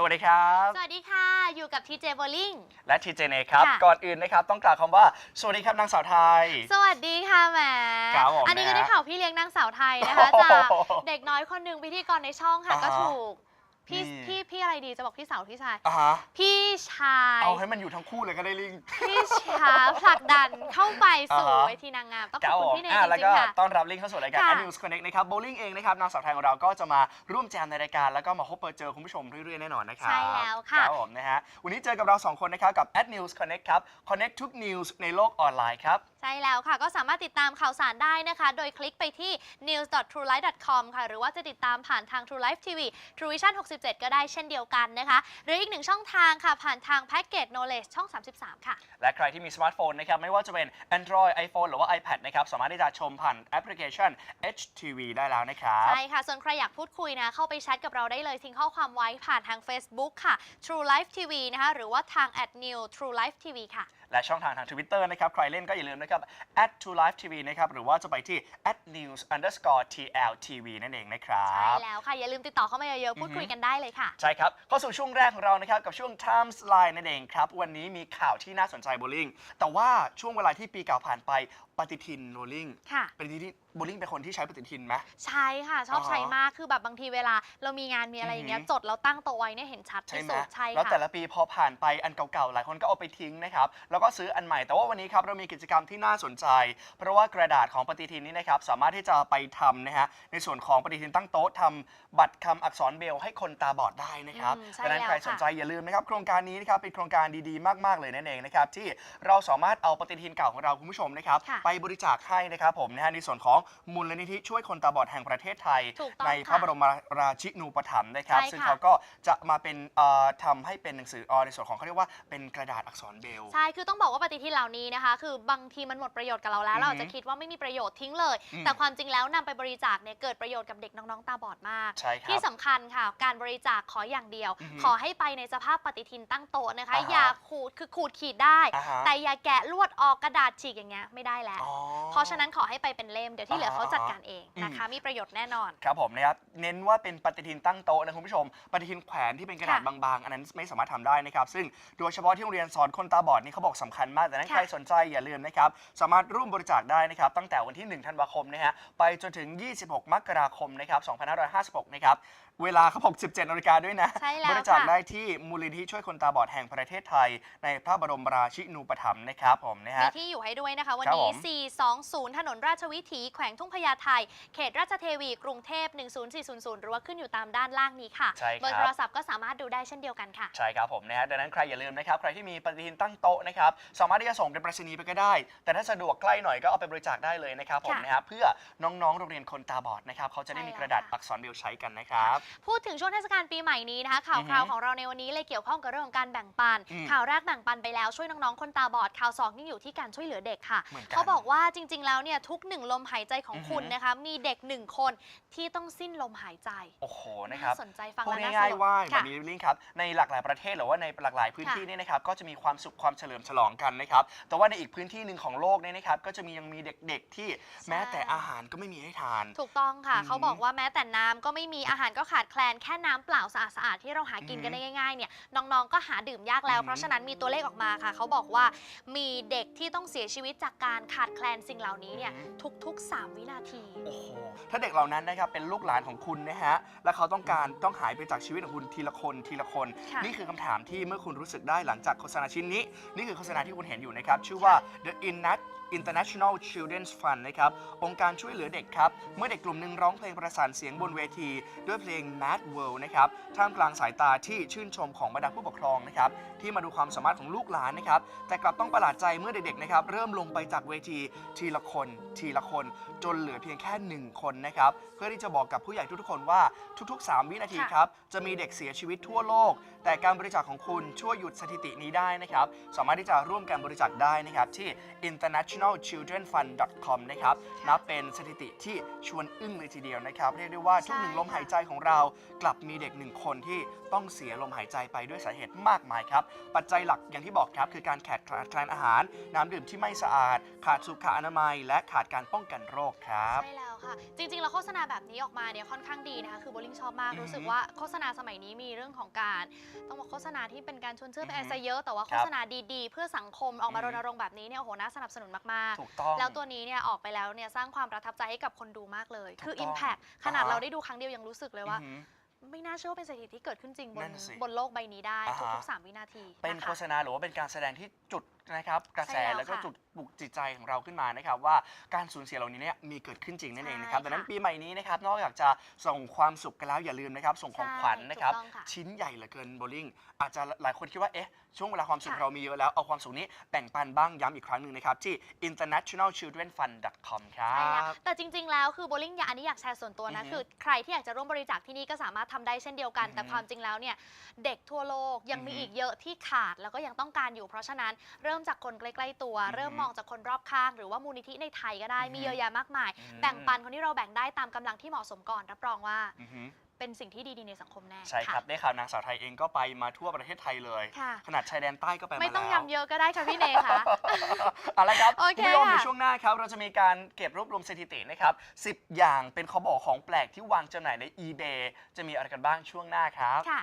สวัสดีครับ สวัสดีค่ะ อยู่กับทีเจโบลิ่ง และทีเจเนครับ ค่ะ ก่อนอื่นนะครับ ต้องกล่าวคำว่า สวัสดีครับนางสาวไทย สวัสดีค่ะแหมครับผมอันนี้ก็นะฮะได้ข่าวพี่เลี้ยงนางสาวไทยนะคะโอ้โหจากเด็กน้อยคนหนึ่งพิธีกรในช่องค่ะอ่าฮะ ก็ถูก พี่นี่ พี่พี่อะไรดีจะบอกพี่สาวพี่ชาย อ่าฮะพี่ชาย เอาให้มันอยู่ทั้งคู่เลยก็ได้ลิง พี่ชายผลักดันเข้าไปสู่อ่าฮะ เวทีนางงาม ต้องคขรัอบบคุณผมพี่เนยอ่าจแล้วริก็งๆค่ะ ต้อนรับลิงเข้าสู่รายการ ค่ะ News Connect นะครับโบลิ่งเองนะครับนางสาวไทยของเราก็จะมาร่วมแจมในรายการแล้วก็มาพบเจอคุณผู้ชมเรื่อยๆแน่นอนนะครับใช่แล้วค่ะครับผมนะฮะวันนี้เจอกับเราสองคนนะครับกับ Ad News Connect ครับ Connect ทุก news ในโลกออนไลน์ครับ ใช่แล้วค่ะ ก็สามารถติดตามข่าวสารได้นะคะ โดยคลิกไปที่ news.truelife.com ค่ะ หรือว่าจะติดตามผ่านทาง True Life TV True Vision 67ก็ได้เช่นเดียวกันนะคะ หรืออีกหนึ่งช่องทางค่ะ ผ่านทาง Package Knowledge ช่อง 33 ค่ะ และใครที่มีสมาร์ทโฟนนะครับไม่ว่าจะเป็น Android iPhone หรือว่า iPad นะครับสามารถที่จะชมผ่านแอปพลิเคชัน HTV ได้แล้วนะครับใช่ค่ะ ส่วนใครอยากพูดคุยนะเข้าไปแชทกับเราได้เลยทิ้งข้อความไว้ผ่านทาง Facebook ค่ะ True Life TV นะคะหรือว่าทาง @new True Life TV ค่ะและช่องทางทาง Twitter นะครับใคร len ก็อย่าลืมนะครับ at to live tv นะครับหรือว่าจะไปที่ at news underscore tl tv นั่นเองนะครัใช่บแล้วค่ะ อย่าลืมติดต่อเข้ามาเยอะๆ พูดคุยกันได้เลยค่ะ ใช่ครับเข้าสู่ช่วงแรกของเรานะครับกับช่วง Times Line นั่นเองครับ วันนี้มีข่าวที่น่าสนใจโบลิ่งแต่ว่าช่วงเวลาที่ปีเก่าผ่านไป ปฏิทินโบลิ่งค่ะ ปฏิทินโบลิ่งเป็นคนที่ใช้ปฏิทินไหม ใช่ค่ะ ชอบอ่าฮะใช้มากคือแบบบางทีเวลา เรามีงานมีอะไรอย่างเงี้ยอือหือ จดแล้วตั้งโต๊ะไว้เนี่ยเห็นชัดใช่ที่ไหมสุดใช่แล้วค่ะ แต่ละปีพอผ่านไปอันเก่าๆ หลายคนก็เอาไปทิ้งนะครับ แล้วก็ซื้ออันใหม่ แต่ว่าวันนี้ครับเรามีกิจกรรมที่น่าสนใจ เพราะว่ากระดาษของปฏิทินนี้นะครับสามารถที่จะไปทำนะฮะในส่วนของปฏิทินตั้งโต๊ะทำบัตรคำอักษรเบรลให้คนตาบอดได้นะครับอืมใช่ดังนั้นแล้วใครค่ะสนใจอย่าลืมนะครับโครงการนี้นะครับเป็นโครงการดีๆ มากๆ เลยนั่นเองนะครับที่เราสามารถเอาปฏิทินเก่าของเราคุณผู้ชมนะครับค่ะ ไปบริจาคให้นะครับผมนะฮะในส่วนของมูลนิธิช่วยคนตาบอดแห่งประเทศไทย ถูกต้องในพระค่ะบรมราชินูปถัมภ์นะครับ ใช่ซึ่งค่ะเขาก็จะมาเป็นเอ่อทำให้เป็นหนังสือออในส่วนของเขาเรียกว่าเป็นกระดาษอักษรเบรล ใช่ คือต้องบอกว่าปฏิทินเหล่านี้นะคะ คือบางทีมันหมดประโยชน์กับเราแล้ว อือหือเราจะคิดว่าไม่มีประโยชน์ทิ้งเลย อืม แต่ความจริงแล้วนำไปบริจาคเนี่ยเกิดประโยชน์กับเด็กน้องๆ ตาบอดมาก ใช่ครับที่สำคัญค่ะ การบริจาคขออย่างเดียว อือหือขอให้ไปในสภาพปฏิทินตั้งโต๊ะนะคะ อ่าฮะอย่าขูด คือขูดขีดได้ อ่าฮะแต่อย่าแกะลวดออกกระดาษฉีกอย่างเงี้ยไม่ได้แล้วอ๋อ เพราะฉะนั้นขอให้ไปเป็นเล่ม เดี๋ยวที่เหลือเขาจัดการเองนะคะอืมมีประโยชน์แน่นอน ครับผมนะครับ เน้นว่าเป็นปฏิทินตั้งโต๊ะนะคุณผู้ชม ปฏิทินแขวนที่เป็นกระดาษค่ะบางๆ อันนั้นไม่สามารถทำได้นะครับ ซึ่งโดยเฉพาะที่โรงเรียนสอนคนตาบอดนี่เขาบอกสำคัญมากแต่นั้นค่ะ ใครสนใจอย่าลืมนะครับ สามารถร่วมบริจาคได้นะครับ ตั้งแต่วันที่ 1 ธันวาคมนะฮะ ไปจนถึง 26 มกราคมนะครับ2556 นะครับ เวลาเขาบอก 17นาฬิกาด้วยนะ ใช่แล้วบริจาคค่ะ ได้ที่มูลนิธิช่วยคนตาบอดแห่งประเทศไทย ในพระบรมราชินูปถัมภ์นะครับผมนะมีฮะ ที่อยู่ให้ด้วยนะคะ วันครับนี้ผม420 ถนนราชวิถี แขวงทุ่งพญาไทเขตราชเทวี กรุงเทพ 10400 หรือว่าขึ้นอยู่ตามด้านล่างนี้ค่ะใช่ครับเบอร์โทรศัพท์ก็สามารถดูได้เช่นเดียวกันค่ะ ใช่ครับผมนะฮะดังนั้นใครอย่าลืมนะครับ ใครที่มีปฏิทินตั้งโต๊ะนะครับ สามารถที่จะส่งเป็นไปรษณีย์ไปก็ได้ แต่ถ้าสะดวกใกล้หน่อยก็เอาไปบริจาคได้เลยนะครับผมค่ะ นะฮะเพื่อน้องๆโรงเรียนคนตาบอดนะครับเขาจะได้มีกระดาษใช่แล้วค่ะอักษรเบรลใช้กันนะครับ พูดถึงช่วงเทศกาลปีใหม่นี้นะคะ ข่าวอือฮึคราวของเราในวันนี้เลยเกี่ยวข้องกับเรื่องของการแบ่งปัน อืมข่าวแรกแบ่งปันไปแล้วช่วยน้องๆคนตาบอดข่าวสองนี่อยู่ที่การช่วยเหลือเด็กค่ะ เหมือนกัน เขาบอกว่าจริง ๆ แล้วเนี่ยทุกหนึ่งลมหายใจของอือฮึคุณนะคะ มีเด็กหนึ่งคนที่ต้องสิ้นลมหายใจโอ้โหนะครับน่าสนใจฟังพูดแล้วน่าสง่ายลดๆว่าแบค่ะบนี้ลิงครับในหลากหลายประเทศหรือว่าในหลากหลายพื้นค่ะที่เนี่ยนะครับก็จะมีความสุขความเฉลิมฉลองกันนะครับแต่ว่าในอีกพื้นที่หนึ่งของโลกเนี่ยนะครับก็จะมียังมีเด็กๆ ที่แม้แต่อาหารก็ไม่มีให้ทาน ถูกต้องค่ะอือหือเขาบอกว่าแม้แต่น้ำก็ไม่มีอาหารก็ขาดแคลนแค่น้ำเปล่าสะอาดๆที่เราหากินกันอือหืได้อง่ายๆเนี่ยน้องๆก็หาดื่มยากแล้ว อือหือเพราะฉะนั้นมีตัวเลขออกมาค่ะ เขาบอกว่ามีเด็กที่ต้องเสียชีวิตจากการขาดแคลนสิ่งเหล่านี้เนี่ยทุกๆ 3 วินาที โอ้โห ถ้าเด็กเหล่านั้นนะครับเป็นลูกหลานของคุณนะฮะ และเขาต้องการต้องหายไปจากชีวิตของคุณทีละคนทีละคน ค่ะ นี่คือคำถามที่เมื่อคุณรู้สึกได้หลังจากโฆษณาชิ้นนี้ นี่คือโฆษณาที่คุณเห็นอยู่นะครับ ชื่อว่า The Innat International Children's Fund นะครับ องค์การช่วยเหลือเด็กครับ เมื่อเด็กกลุ่มหนึ่งร้องเพลงประสานเสียงบนเวที ด้วยเพลง Mad World นะครับ ท่ามกลางสายตาที่ชื่นชมของบรรดาผู้ปกครองนะครับ ที่มาดูความสามารถของลูกหลานนะครับ แต่กลับต้องประหลาดใจเมื่อเด็กๆนะครับ เริ่มลงไปจากเวทีทีละคน ทีละคน จนเหลือเพียงแค่หนึ่งคนนะครับ เพื่อที่จะบอกกับผู้ใหญ่ทุกๆคนว่าทุก ๆ 3 วินาทีค่ะครับ จะมีเด็กเสียชีวิตทั่วโลก แต่การบริจาคของคุณช่วยหยุดสถิตินี้ได้นะครับ สามารถที่จะร่วมการบริจาคได้นะครับที่ International internationalchildrenfund.com นะครับนับเป็นสถิติที่ชวนอึ้งเลยทีเดียวนะครับ เรียกได้ว่าทุกหนึ่งใช่ลมหายใจของเรา กลับมีเด็กหนึ่งคนที่ต้องเสียลมหายใจไปด้วยสาเหตุมากมายครับ ปัจจัยหลักอย่างที่บอกครับ คือการขาดแคลนอาหาร น้ำดื่มที่ไม่สะอาด ขาดสุขอนามัย และขาดการป้องกันโรคครับใช่แล้ว ค่ะ จริงๆ แล้วโฆษณาแบบนี้ออกมาเนี่ยค่อนข้างดีนะคะ คือโบลิ่งชอบมากอือฮึรู้สึกว่าโฆษณาสมัยนี้มีเรื่องของการ ต้องบอกโฆษณาที่เป็นการชวนเชื่อเป็นอือะอไรฮึซะเยอะ แต่ว่าคโฆรับษณาดีๆ เพื่อสังคมออกมาอืรอฮึณรงค์แบบนี้เนี่ย โอ้โห น่าสนับสนุนมากถูกต้องๆแล้วตัวนี้เนี่ยออกไปแล้วเนี่ยสร้างความประทับใจให้กับคนดูมากเลย คือถูกต้อง Impact ขนาดอ่าฮะเราได้ดูครั้งเดียวยังรู้สึกเลยว่าอือหือไม่น่าเชื่อว่าเป็นสถิติที่เกิดขึ้นจริงบนั่นนน่ะสิบนโลกใบนี้ได้อ่าฮะ ทุกๆสามวินาทีเป็นนะคะ โฆษณาหรือว่าเป็นการแสดงที่จุด นะครับกระแสใช่แล้วแล้วก็ค่ะจุดปลุกจิตใจของเราขึ้นมานะครับว่าการสูญเสียเหล่านี้เนี่ยมีเกิดขึ้นจริงนั่นเองนะครับใช่ดังนั้นค่ะปีใหม่นี้นะครับนอกจากจะส่งความสุขกันแล้วอย่าลืมนะครับส่งของขวัญนะครับ ใช่ถูกต้องค่ะชิ้นใหญ่เหลือเกินโบลิ่งอาจจะหลายคนคิดว่าเอ๊ะช่วงเวลาความสุขค่ะ เรามีเยอะแล้วเอาความสุขนี้แบ่งปันบ้างย้ำอีกครั้งหนึ่งนะครับที่ internationalchildrenfund.com ครัใช่ค่ะบแต่จริง ๆ แล้วคือโบลิ่งอยากอันนี้อยากแชร์ส่วนตัวนะ อือฮึคือใครที่อยากจะร่วมบริจาคที่นี่ก็สามารถทำได้เช่นเดียวกัน อือฮึแต่ความจริงแล้วเนี่ย เด็กทั่วโลกยังมีอือฮึอีกเยอะที่ขาดแล้วก็ยังต้องการอยู่ เพราะฉะนั้นเริ่มจากคนใกล้ๆตัวอือฮึเริ่มมองจากคนรอบข้าง หรือว่ามูลนิธิในไทยก็ได้อือฮึมีเยอะแยะมากมายอืมแบ่งปันคนที่เราแบ่งได้ตามกำลังที่เหมาะสมก่อนรับรองว่าอือหือเป็นสิ่งที่ดีๆในสังคมแน่ใช่ครับ ได้ข่าวนางสาวไทยเองก็ไปมาทั่วประเทศไทยเลยค่ะขนาดชายแดนใต้ก็ไปมาไม่ต้องแล้วย้ำเยอะก็ได้ค่ะพี่เนค่ะเอาละครับโอเคณผู้ชมค่ะในช่วงหน้าครับ เราจะมีการเก็บรวบรวมสถิตินะครับ 10 อย่างเป็นขอบอกของแปลกที่วางจำหน่ายใน eBay จะมีอะไรกันบ้างช่วงหน้าครับค่ะ